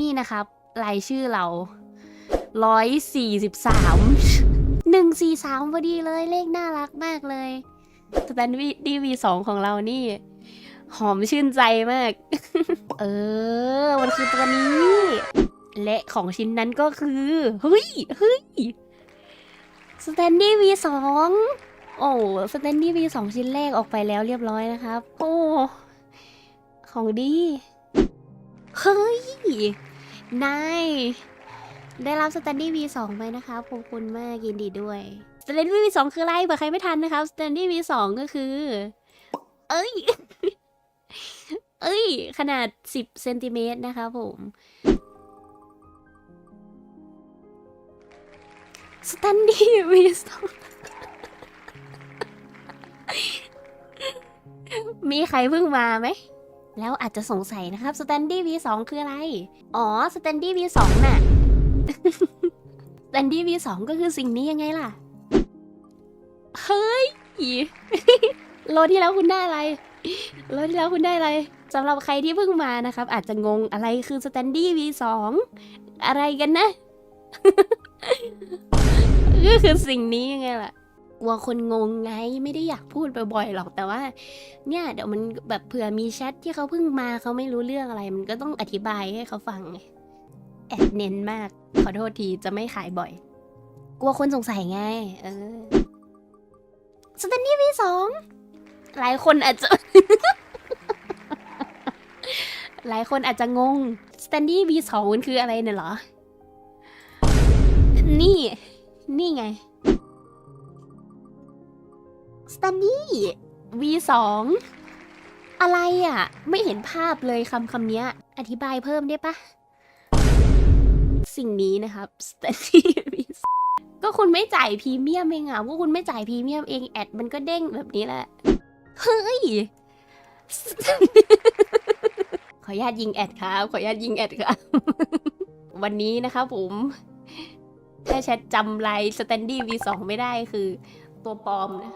นี่นะครับรายชื่อเราร้อยสี่สิบสามหนึ่งสี่สามพอดีเลยเลขน่ารักมากเลยสแตนดี้วีสองของเรานี่ หอมชื่นใจมาก เออ มันคือตัวนี้ และของชิ้นนั้นก็คือ เฮ้ยเฮ้ยสแตนดี้วีสองโอ้สแตนดี้วีสองชิ้นแรกออกไปแล้วเรียบร้อยนะครับ โอ้ ของดี เฮ้ย นาย ได้รับสแตนดี้ V2 ไปนะคะขอบคุณมากยินดีด้วยสแตนดี้ V2 คืออะไรเผื่อใครไม่ทันนะครับสแตนดี้ V2 ก็คือ เอ้ย เอ้ย ขนาด 10เซนติเมตรนะคะผมสแตนดี้ V2 มีใครเพิ่งมาไหม แล้วอาจจะสงสัยนะครับสแตนดี้ V2 คืออะไร อ๋อสแตนดี้ V2 น่ะสแตนดี้ V2 ก็คือสิ่งนี้ยังไงล่ะ เฮ้ยโลที่แล้วคุณได้อะไรโลที่แล้วคุณได้อะไรสำหรับใครที่เพิ่งมานะครับ อาจจะงงอะไรคือสแตนดี้ V2 อะไรกันนะ ก็คือสิ่งนี้ยังไงล่ะ กลัวคนงงไง ไม่ได้อยากพูดบ่อยๆหรอกแต่ว่า เนี่ยเดี๋ยวมันแบบเผื่อมีแชทที่เขาเพิ่งมาเขาไม่รู้เรื่องอะไร มันก็ต้องอธิบายให้เขาฟังไงแอบเน้นมาก ขอโทษทีจะไม่ขายบ่อย กลัวคนสงสัยไง เออสแตนดี้วีสองหลายคนอาจจะ หลายคนอาจจะงงสแตนดี้วีสองมันคืออะไรเนี่ยเหรอ นี่ นี่ไง สแตนดี้ V2 อะไรอะ ไม่เห็นภาพเลยคำคำเนี้ยอธิบายเพิ่มได้ปะ สิ่งนี้นะครับ Steady V2 ก็คุณไม่จ่ายพรีเมียมเองอะว่าคุณไม่จ่ายพรีเมียมเองแอดมันก็เด้งแบบนี้แหละ เฮ้ย ขออนุญาตยิงแอดครับ ขออนุญาตยิงแอดครับ วันนี้นะครับผม ถ้าแชทจำไลน์ Standy V2 ไม่ได้คือตัวปลอมนะ